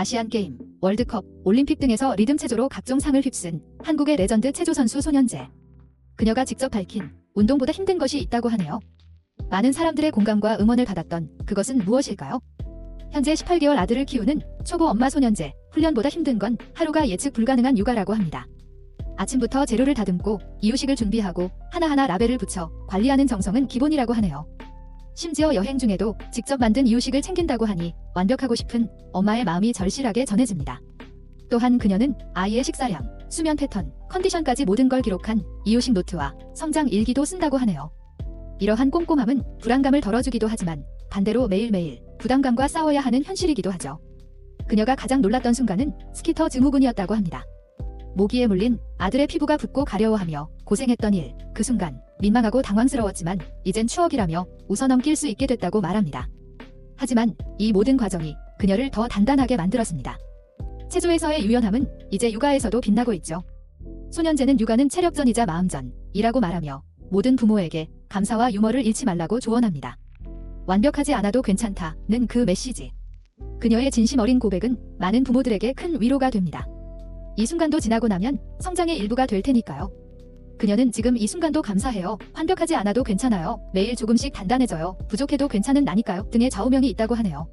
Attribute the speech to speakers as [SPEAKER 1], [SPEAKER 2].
[SPEAKER 1] 아시안게임, 월드컵, 올림픽 등에서 리듬 체조로 각종 상을 휩쓴 한국의 레전드 체조 선수 손현재. 그녀가 직접 밝힌 운동보다 힘든 것이 있다고 하네요. 많은 사람들의 공감과 응원을 받았던 그것은 무엇일까요? 현재 18개월 아들을 키우는 초보 엄마 손현재. 훈련보다 힘든 건 하루가 예측 불가능한 육아라고 합니다. 아침부터 재료를 다듬고 이유식을 준비하고 하나하나 라벨을 붙여 관리하는 정성은 기본이라고 하네요. 심지어 여행 중에도 직접 만든 이유식을 챙긴다고 하니 완벽하고 싶은 엄마의 마음이 절실하게 전해집니다. 또한 그녀는 아이의 식사량, 수면 패턴, 컨디션까지 모든 걸 기록한 이유식 노트와 성장 일기도 쓴다고 하네요. 이러한 꼼꼼함은 불안감을 덜어주기도 하지만 반대로 매일매일 부담감과 싸워야 하는 현실이기도 하죠. 그녀가 가장 놀랐던 순간은 스키터 증후군이었다고 합니다. 모기에 물린 아들의 피부가 붓고 가려워하며 고생했던 일, 그 순간 민망하고 당황스러웠지만 이젠 추억이라며 웃어넘길 수 있게 됐다고 말합니다. 하지만 이 모든 과정이 그녀를 더 단단하게 만들었습니다. 체조에서의 유연함은 이제 육아에서도 빛나고 있죠. 소년제는 육아는 체력전이자 마음전이라고 말하며 모든 부모에게 감사와 유머를 잃지 말라고 조언합니다. 완벽하지 않아도 괜찮다는 그 메시지. 그녀의 진심 어린 고백은 많은 부모들에게 큰 위로가 됩니다. 이 순간도 지나고 나면 성장의 일부가 될 테니까요. 그녀는 지금 이 순간도 감사해요. 완벽하지 않아도 괜찮아요. 매일 조금씩 단단해져요. 부족해도 괜찮은 나니까요. 등의 좌우명이 있다고 하네요.